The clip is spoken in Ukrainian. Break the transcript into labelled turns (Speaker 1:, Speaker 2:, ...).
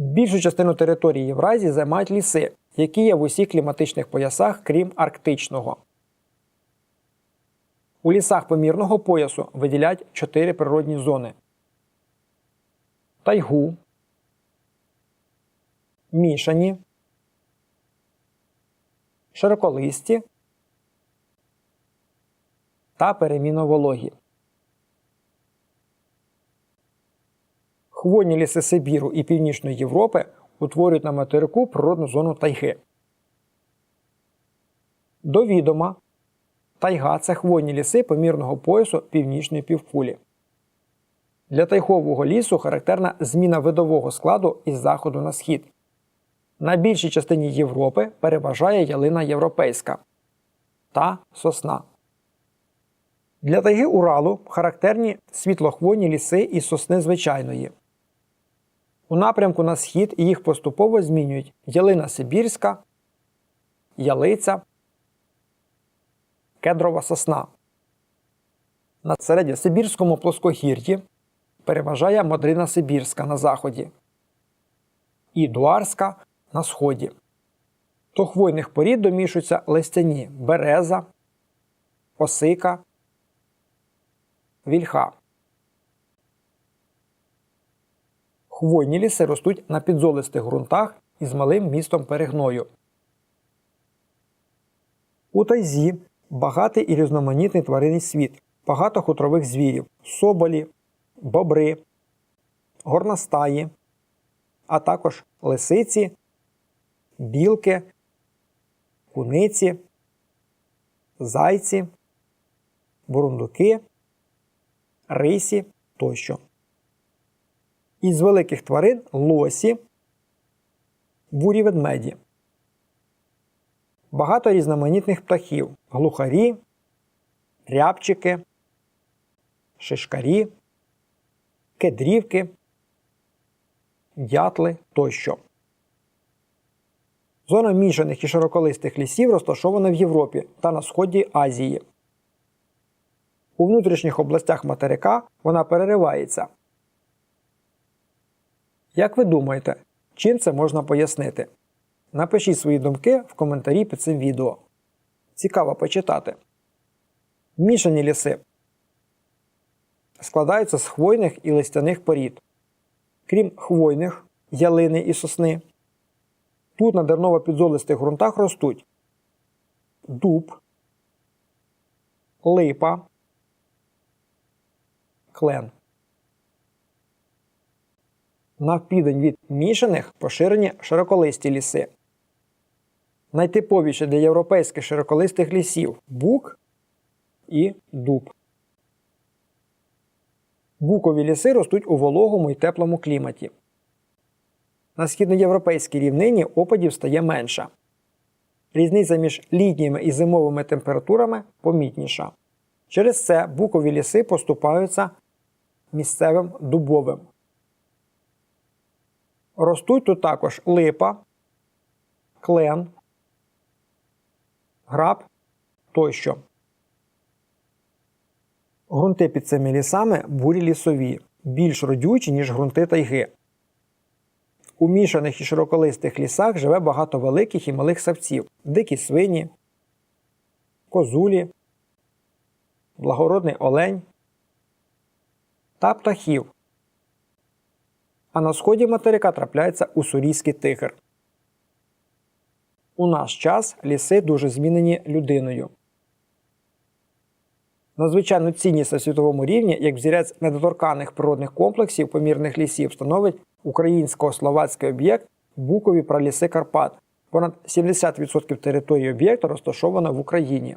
Speaker 1: Більшу частину території Євразії займають ліси, які є в усіх кліматичних поясах, крім Арктичного. У лісах помірного поясу виділяють чотири природні зони: тайгу, мішані, широколисті та переміновологі. Хвойні ліси Сибіру і Північної Європи утворюють на материку природну зону тайги. До відома, тайга це хвойні ліси помірного поясу північної півкулі. Для тайгового лісу характерна зміна видового складу із заходу на схід. На більшій частині Європи переважає ялина європейська та сосна. Для тайги Уралу характерні світлохвойні ліси із сосни звичайної. У напрямку на схід їх поступово змінюють ялина Сибірська, ялиця, кедрова сосна. На середньосибірському плоскогір'ї переважає модрина Сибірська на заході і дуарська на сході. До хвойних порід домішуються листяні береза, осика, вільха. Хвойні ліси ростуть на підзолистих ґрунтах із малим містом перегною. У тайзі багатий і різноманітний тваринний світ, багато хутрових звірів, соболі, бобри, горностаї, а також лисиці, білки, куниці, зайці, бурундуки, рисі тощо. Із великих тварин лосі, бурі ведмеді. Багато різноманітних птахів глухарі, рябчики, шишкарі, кедрівки, дятли тощо. Зона мішаних і широколистих лісів розташована в Європі та на сході Азії. У внутрішніх областях материка вона переривається. Як ви думаєте, чим це можна пояснити? Напишіть свої думки в коментарі під цим відео. Цікаво почитати. Мішані ліси складаються з хвойних і листяних порід. Крім хвойних, ялини і сосни. Тут на дерново-підзолистих ґрунтах ростуть дуб, липа, клен. На південь від мішаних поширені широколисті ліси. Найтиповіші для європейських широколистих лісів бук і дуб. Букові ліси ростуть у вологому і теплому кліматі. На східноєвропейській рівнині опадів стає менше. Різниця між літніми і зимовими температурами помітніша. Через це букові ліси поступаються місцевим дубовим. Ростуть тут також липа, клен, граб тощо. Грунти під цими лісами бурі лісові, більш родючі, ніж ґрунти тайги. У мішаних і широколистих лісах живе багато великих і малих савців, дикі свині, козулі, благородний олень та птахів. А на сході материка трапляється уссурійський тигр. У наш час ліси дуже змінені людиною. Надзвичайну цінність на світовому рівні як взірець недоторканих природних комплексів помірних лісів становить українсько-словацький об'єкт Букові праліси Карпат. Понад 70% території об'єкту розташовано в Україні.